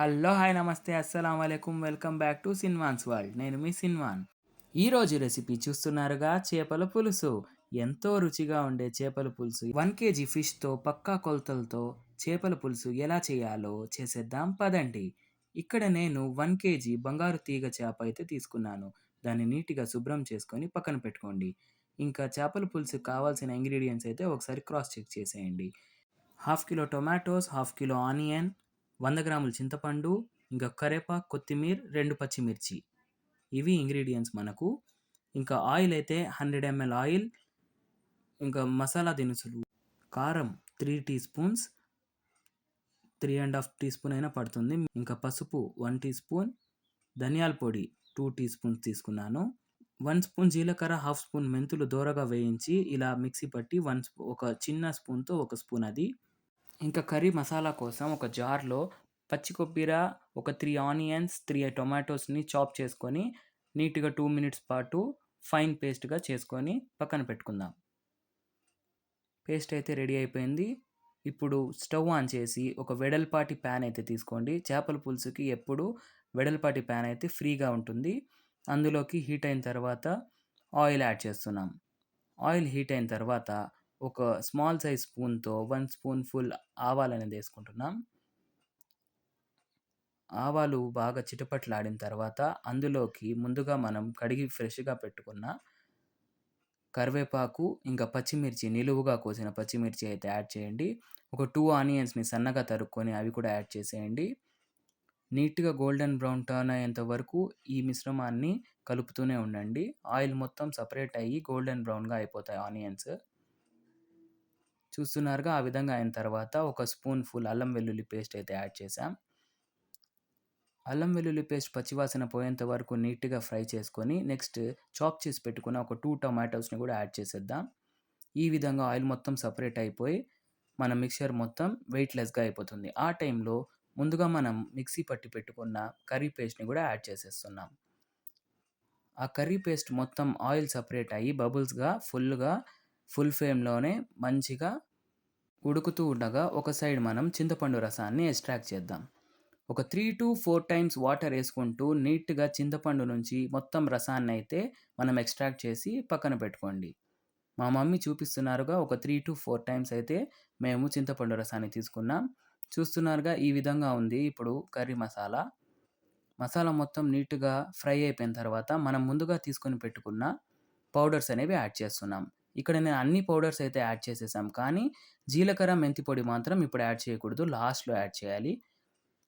Hello hi నమస్తే అస్సలం అయికం welcome back to Sinwan's world. నేను మీ సిన్వాన్. ఈరోజు రెసిపీ చూస్తున్నారుగా చేపల పులుసు. ఎంతో రుచిగా ఉండే చేపల పులుసు. వన్ కేజీ ఫిష్తో పక్కా కొలతలతో చేపల పులుసు ఎలా చేయాలో చేసేద్దాం పదండి. ఇక్కడ నేను వన్ కేజీ బంగారు తీగ చేప అయితే తీసుకున్నాను. దాన్ని నీట్గా శుభ్రం చేసుకొని పక్కన పెట్టుకోండి. ఇంకా చేపల పులుసు కావాల్సిన ఇంగ్రీడియంట్స్ అయితే ఒకసారి క్రాస్ చెక్ చేసేయండి. Half kilo tomatoes half kilo onion వంద గ్రాముల చింతపండు ఇంకా కరేపాకు కొత్తిమీర రెండు పచ్చిమిర్చి. ఇవి ఇంగ్రీడియంట్స్ మనకు. ఇంకా ఆయిల్ అయితే హండ్రెడ్ ఎంఎల్ ఆయిల్ ఇంకా మసాలా దినుసులు. కారం three teaspoons three and half teaspoon అయినా పడుతుంది. ఇంకా పసుపు వన్ టీ స్పూన్ ధనియాల పొడి టూ టీ స్పూన్స్ తీసుకున్నాను. వన్ స్పూన్ జీలకర్ర హాఫ్ స్పూన్ మెంతులు దూరగా వేయించి ఇలా మిక్సీ పట్టి వన్ ఒక చిన్న స్పూన్తో ఒక స్పూన్ అది ఇంకా కర్రీ మసాలా కోసం ఒక జార్లో పచ్చి కొబ్బరి ఒక త్రీ ఆనియన్స్ త్రీ టొమాటోస్ని చాప్ చేసుకొని నీట్గా టూ మినిట్స్ పాటు ఫైన్ పేస్ట్గా చేసుకొని పక్కన పెట్టుకుందాం. పేస్ట్ అయితే రెడీ అయిపోయింది. ఇప్పుడు స్టవ్ ఆన్ చేసి ఒక వెడల్పాటి ప్యాన్ అయితే తీసుకోండి. చేపల పులుసుకి ఎప్పుడు వెడల్పాటి ప్యాన్ అయితే ఫ్రీగా ఉంటుంది. అందులోకి హీట్ అయిన తర్వాత ఆయిల్ యాడ్ చేస్తున్నాం. ఆయిల్ హీట్ అయిన తర్వాత ఒక స్మాల్ సైజ్ స్పూన్‌తో వన్ స్పూన్ ఫుల్ ఆవాలు అనేది వేసుకుంటున్నాం. ఆవాలు బాగా చిటపట్లాడిన తర్వాత అందులోకి ముందుగా మనం కడిగి ఫ్రెష్‌గా పెట్టుకున్న కరివేపాకు, ఇంకా పచ్చిమిర్చి నిలువుగా కోసిన పచ్చిమిర్చి అయితే యాడ్ చేయండి. ఒక టూ ఆనియన్స్‌ని సన్నగా తరుక్కొని అవి కూడా యాడ్ చేసేయండి. నీట్‌గా గోల్డెన్ బ్రౌన్ టర్న్ అయ్యేంత వరకు ఈ మిశ్రమాన్ని కలుపుతూనే ఉండండి. ఆయిల్ మొత్తం సపరేట్ అయ్యి గోల్డెన్ బ్రౌన్‌గా అయిపోతాయి ఆనియన్స్. చూస్తున్నారుగా. ఆ విధంగా అయిన తర్వాత ఒక స్పూన్ ఫుల్ అల్లం వెల్లుల్లి పేస్ట్ అయితే యాడ్ చేసాం అల్లం వెల్లుల్లి పేస్ట్ పచ్చివాసన పోయేంత వరకు నీట్గా ఫ్రై చేసుకొని నెక్స్ట్ చాప్ చేసి పెట్టుకున్న ఒక టూ టొమాటోస్ని కూడా యాడ్ చేసేద్దాం. ఈ విధంగా ఆయిల్ మొత్తం సపరేట్ అయిపోయి మన మిక్చర్ మొత్తం వెయిట్లెస్గా అయిపోతుంది. ఆ టైంలో ముందుగా మనం మిక్సీ పట్టి పెట్టుకున్న కర్రీ పేస్ట్ని కూడా యాడ్ చేసేస్తున్నాం. ఆ కర్రీ పేస్ట్ మొత్తం ఆయిల్ సపరేట్ అయ్యి బబుల్స్గా ఫుల్గా ఫుల్ ఫ్లేమ్లోనే మంచిగా ఉడుకుతూ ఉండగా ఒక సైడ్ మనం చింతపండు రసాన్ని ఎక్స్ట్రాక్ట్ చేద్దాం. ఒక three to four times water వేసుకుంటూ నీట్గా చింతపండు నుంచి మొత్తం రసాన్ని అయితే మనం ఎక్స్ట్రాక్ట్ చేసి పక్కన పెట్టుకోండి. మా మమ్మీ చూపిస్తున్నారుగా ఒక త్రీ టు ఫోర్ టైమ్స్ అయితే మేము చింతపండు రసాన్ని తీసుకున్నాం. చూస్తున్నారుగా ఈ విధంగా ఉంది ఇప్పుడు కర్రీ మసాలా. మసాలా మొత్తం నీట్గా ఫ్రై అయిపోయిన తర్వాత మనం ముందుగా తీసుకొని పెట్టుకున్న పౌడర్స్ అనేవి యాడ్ చేస్తున్నాం. ఇక్కడ నేను అన్ని పౌడర్స్ అయితే యాడ్ చేసేసాం. కానీ జీలకర్ర మెంతి పొడి మాత్రం ఇప్పుడు యాడ్ చేయకూడదు. లాస్ట్లో యాడ్ చేయాలి.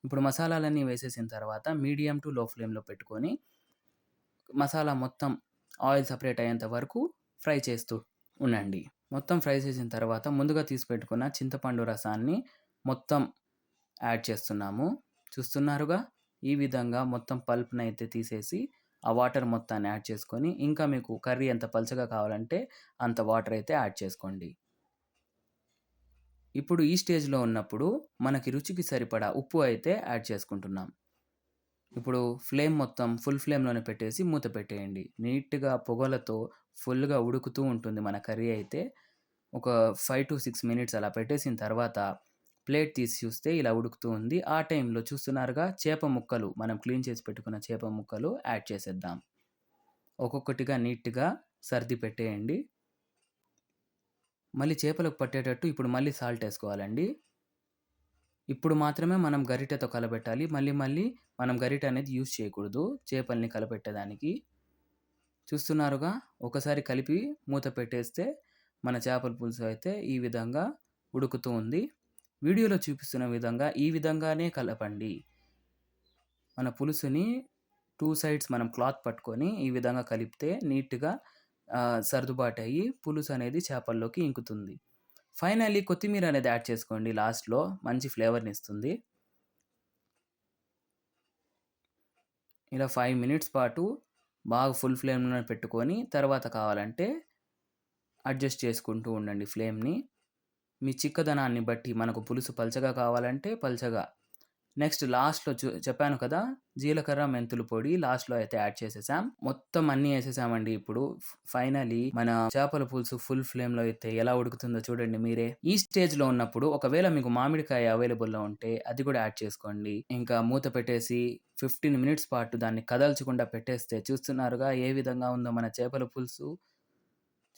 ఇప్పుడు మసాలాలన్నీ వేసేసిన తర్వాత మీడియం టు లో ఫ్లేమ్లో పెట్టుకొని మసాలా మొత్తం ఆయిల్ సపరేట్ అయ్యేంత వరకు ఫ్రై చేస్తూ ఉండండి. మొత్తం ఫ్రై చేసిన తర్వాత ముందుగా తీసి పెట్టుకున్న చింతపండు రసాన్ని మొత్తం యాడ్ చేస్తున్నాము. చూస్తున్నారుగా? ఈ విధంగా మొత్తం పల్ప్ని అయితే తీసేసి ఆ వాటర్ మొత్తాన్ని యాడ్ చేసుకొని ఇంకా మీకు కర్రీ ఎంత పలుచగా కావాలంటే అంత వాటర్ అయితే యాడ్ చేసుకోండి. ఇప్పుడు ఈ స్టేజ్లో ఉన్నప్పుడు మనకి రుచికి సరిపడా ఉప్పు అయితే యాడ్ చేసుకుంటున్నాం. ఇప్పుడు ఫ్లేమ్ మొత్తం ఫుల్ ఫ్లేమ్లోనే పెట్టేసి మూత పెట్టేయండి. నీట్గా పొగలతో ఫుల్గా ఉడుకుతూ ఉంటుంది మన కర్రీ అయితే. ఒక ఫైవ్ టు సిక్స్ మినిట్స్ అలా పెట్టేసిన తర్వాత ప్లేట్ తీసి చూస్తే ఇలా ఉడుకుతూ ఉంది. ఆ టైంలో చూస్తున్నారుగా చేప ముక్కలు మనం క్లీన్ చేసి పెట్టుకున్న చేప ముక్కలు యాడ్ చేసేద్దాం. ఒక్కొక్కటిగా నీట్గా సర్ది పెట్టేయండి. మళ్ళీ చేపలకు పట్టేటట్టు ఇప్పుడు మళ్ళీ సాల్ట్ వేసుకోవాలండి. ఇప్పుడు మాత్రమే మనం గరిటెతో కలబెట్టాలి. మళ్ళీ మళ్ళీ మనం గరిటె అనేది యూజ్ చేయకూడదు చేపల్ని కలపెట్టడానికి చూస్తున్నారుగా ఒకసారి కలిపి మూత పెట్టేస్తే మన చేపల పులుసు అయితే ఈ విధంగా ఉడుకుతూ ఉంది. వీడియోలో చూపిస్తున్న విధంగా ఈ విధంగానే కలపండి. మన పులుసుని టూ సైడ్స్ మనం క్లాత్ పట్టుకొని ఈ విధంగా కలిపితే నీట్గా సర్దుబాటు అయ్యి పులుసు అనేది చేపల్లోకి ఇంకుతుంది. ఫైనల్లీ కొత్తిమీర అనేది యాడ్ చేసుకోండి లాస్ట్లో. మంచి ఫ్లేవర్ని ఇస్తుంది. ఇలా ఫైవ్ మినిట్స్ పాటు బాగా ఫుల్ ఫ్లేమ్లో పెట్టుకొని తర్వాత కావాలంటే అడ్జస్ట్ చేసుకుంటూ ఉండండి ఫ్లేమ్ని. మీ చిక్కదనాన్ని బట్టి మనకు పులుసు పల్చగా కావాలంటే పల్చగా నెక్స్ట్ లాస్ట్‌లో చూ చెప్పాను కదా! జీలకర్ర, మెంతులు పొడి లాస్ట్‌లో అయితే యాడ్ చేసేసాం. మొత్తం అన్నీ వేసేసామండి ఇప్పుడు. ఫైనలీ మన చేపల పులుసు ఫుల్ ఫ్లేమ్‌లో అయితే ఎలా ఉడుకుతుందో చూడండి మీరే. ఈ స్టేజ్‌లో ఉన్నప్పుడు ఒకవేళ మీకు మామిడికాయ అవైలబుల్‌లో ఉంటే అది కూడా యాడ్ చేసుకోండి. ఇంకా మూత పెట్టేసి 15 మినిట్స్ పాటు దాన్ని కదల్చకుండా పెట్టేస్తే చూస్తున్నారుగా ఏ విధంగా ఉందో మన చేపల పులుసు.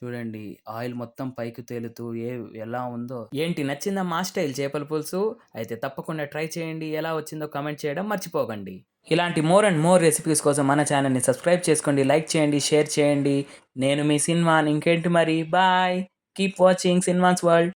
చూడండి ఆయిల్ మొత్తం పైకి తేలుతూ ఏ ఎలా ఉందో. ఏంటి నచ్చిందా మా స్టైల్ చేపల పులుసు? అయితే తప్పకుండా ట్రై చేయండి. ఎలా వచ్చిందో కమెంట్ చేయడం మర్చిపోకండి. ఇలాంటి మోర్ అండ్ మోర్ రెసిపీస్ కోసం మన ఛానల్‌ని సబ్స్క్రైబ్ చేసుకోండి. లైక్ చేయండి. షేర్ చేయండి. నేను మీ సినిమాని ఇంకేంటి మరి bye. Keep watching cinemas world.